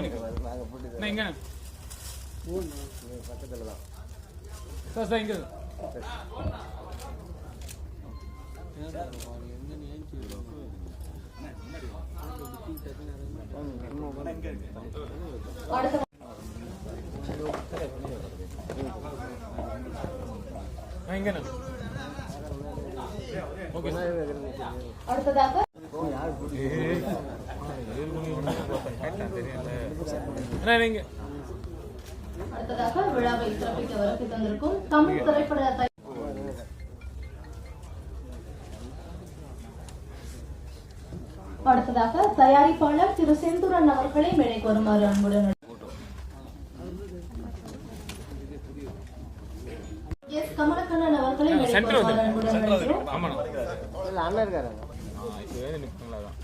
அண்ணா எங்க பக்கத்தில் தான் சார் இங்க அடுத்ததாக அடுத்ததாக விழாவை சிறப்பிக்க வருகை தந்திருக்கும் தமிழ் திரைப்பட தயாரிப்பாளர் அடுத்ததாக தயாரிப்பாளர் திரு செந்தூரன் அவர்களை மேடைக்கு வருமாறு அன்புடன். எஸ் கமலக்கண்ணன் அவர்களை மேடைக்கு சென்டர் வருமாறு அன்புடன் அண்ணன் இருக்காரு ஆ இப்போ ஏது நிற்குங்களா தான்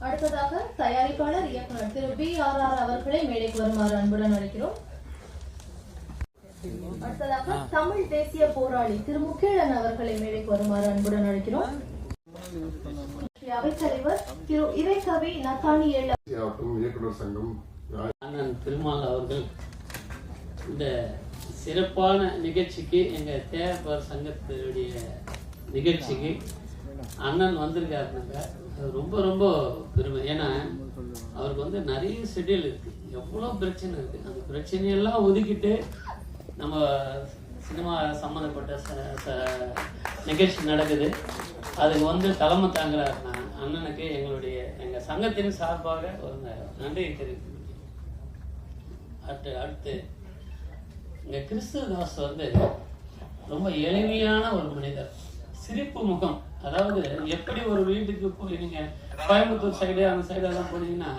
அடுத்ததாக தயாரிப்பாளர் இயக்குனர் திரு பி ஆர் ஆர் அவர்களை மேடைக்கு வருமாறு அன்புடன் அழைக்கிறோம். அடுத்ததாக தமிழ் தேசிய போராளி திரு முக்கீழன் அவர்களை மேடைக்கு வருமாறு அன்புடன் அழைக்கிறோம். அவைத்தலைவர் திரு இறைக்கவி நத்தானியல் இயக்குனர் சங்கம் அண்ணன் திருமால் அவர்கள் இந்த சிறப்பான நிகழ்ச்சிக்கு எங்கள் தேவர் சங்கத்தினுடைய நிகழ்ச்சிக்கு அண்ணன் வந்திருக்காருனாங்க ரொம்ப ரொம்ப பெருமை. ஏன்னா அவருக்கு வந்து நிறைய ஷெட்யூல் இருக்கு. எவ்வளோ பிரச்சனை இருக்கு. அந்த பிரச்சனையெல்லாம் ஒதுக்கிட்டு நம்ம சினிமா சம்மந்தப்பட்ட ச- ச- நிகழ்ச்சி நடக்குது. அதுக்கு வந்து தலைமை தாங்குறாருன்னா அண்ணனுக்கு எங்களுடைய எங்கள் சங்கத்தின் சார்பாக ஒரு நன்றியை தெரிவித்து அடுத்து அடுத்து இங்க கிறிஸ்துதாஸ் வந்து ரொம்ப எளிமையான ஒரு மனிதர். சிரிப்பு முகம். அதாவது எப்படி ஒரு வீட்டுக்கு போய் நீங்க கோயம்புத்தூர் சைடு அந்த சைடு எல்லாம் போனீங்கன்னா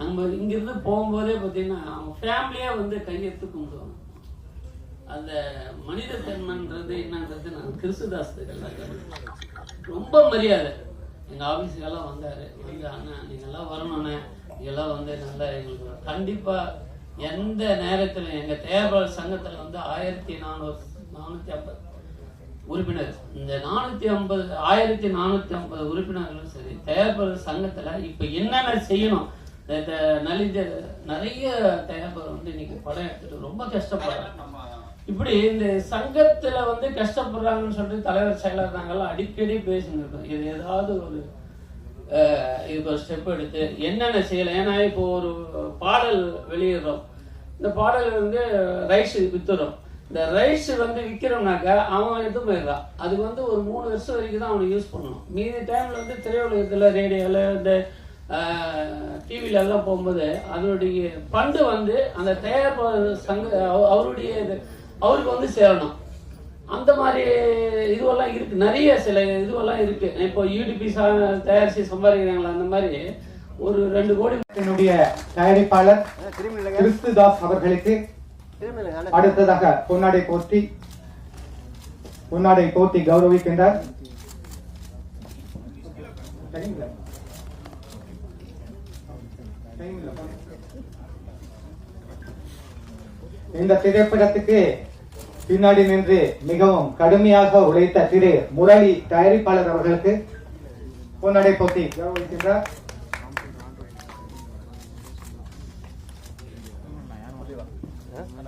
நம்ம இங்கிருந்து போகும்போதே பார்த்தீங்கன்னா அவங்க ஃபேமிலியே வந்து கையெடுத்து கும்பிடுவாங்க. அந்த மனித தன்மைன்றது என்னன்றது நான் கிறிஸ்துதாஸ் ரொம்ப மரியாதை. எங்கள் ஆஃபீஸுக்கெல்லாம் வந்தார். வந்து அண்ணா நீங்கள்லாம் வரணுண்ணே நீங்கள்லாம் வந்து நல்லா எங்களுக்கு கண்டிப்பாக எந்த நேரத்தில் எங்கள் தேர்தல் சங்கத்தில் வந்து ஆயிரத்தி நானூறு நானூற்றி ஐம்பது உறுப்பினர். இந்த நானூத்தி ஐம்பது ஆயிரத்தி நானூத்தி ஐம்பது உறுப்பினர்களும் சரி தேர்தல் சங்கத்துல இப்ப என்னென்ன செய்யணும்? இந்த- இந்த நலிஞ்ச நிறைய தயார்பர் வந்து இன்னைக்கு படம் எடுத்துட்டு ரொம்ப கஷ்டப்படுறாங்க. இப்படி இந்த சங்கத்துல வந்து கஷ்டப்படுறாங்கன்னு சொல்லிட்டு தலைவர் செயலர் நாங்கெல்லாம் அடிக்கடி பேசினிருக்கோம். இருக்கோம் இது ஏதாவது ஒரு இப்போ ஸ்டெப் எடுத்து என்னென்ன செய்யலாம்? ஏன்னா இப்போ ஒரு பாடல் வெளியிடுறோம். இந்த பாடல் வந்து ரைட்ஸ் வித்துறோம். இந்த ரைட்ஸ் வந்து விற்கிறோம்னாக்கா அவன் எடுத்து போயிடுறான். அதுக்கு வந்து ஒரு மூணு வருஷம் வரைக்கும் தான் அவனை யூஸ் பண்ணணும். மீதி டைம்ல வந்து திரையுலகத்தில் ரேடியோவில் இந்த டிவில எல்லாம் போகும்போது அதனுடைய பண்டு வந்து அந்த தயாரிப்பாளர் சங்க அவ- அவருடைய இது அவருக்கு வந்து சேரணும். அந்த மாதிரி இதுவெல்லாம் இருக்கு. நிறைய சில இதுவெல்லாம் இருக்கு. இப்போ யூடிபி தயாரிச்சு சம்பாதிக்கிறாங்களா அந்த மாதிரி ஒரு ரெண்டு கோடி என்னுடைய தயாரிப்பாளர் கிறிஸ்துதாஸ் அவர்களுக்கு அடுத்ததாக பொன்னாடை கோஷ்டி பொன்னாடை போர்த்தி கௌரவிக்கின்றார். இந்த திரைப்படத்துக்கு பின்னாடி நின்று மிகவும் கடுமையாக உழைத்த திரு முரளி தயாரிப்பாளர் அவர்களுக்கு பொன்னாடை போட்டி கௌரவிக்கின்றார் ஏன்னா இங்கே பாருங்க இந்த பக்கம்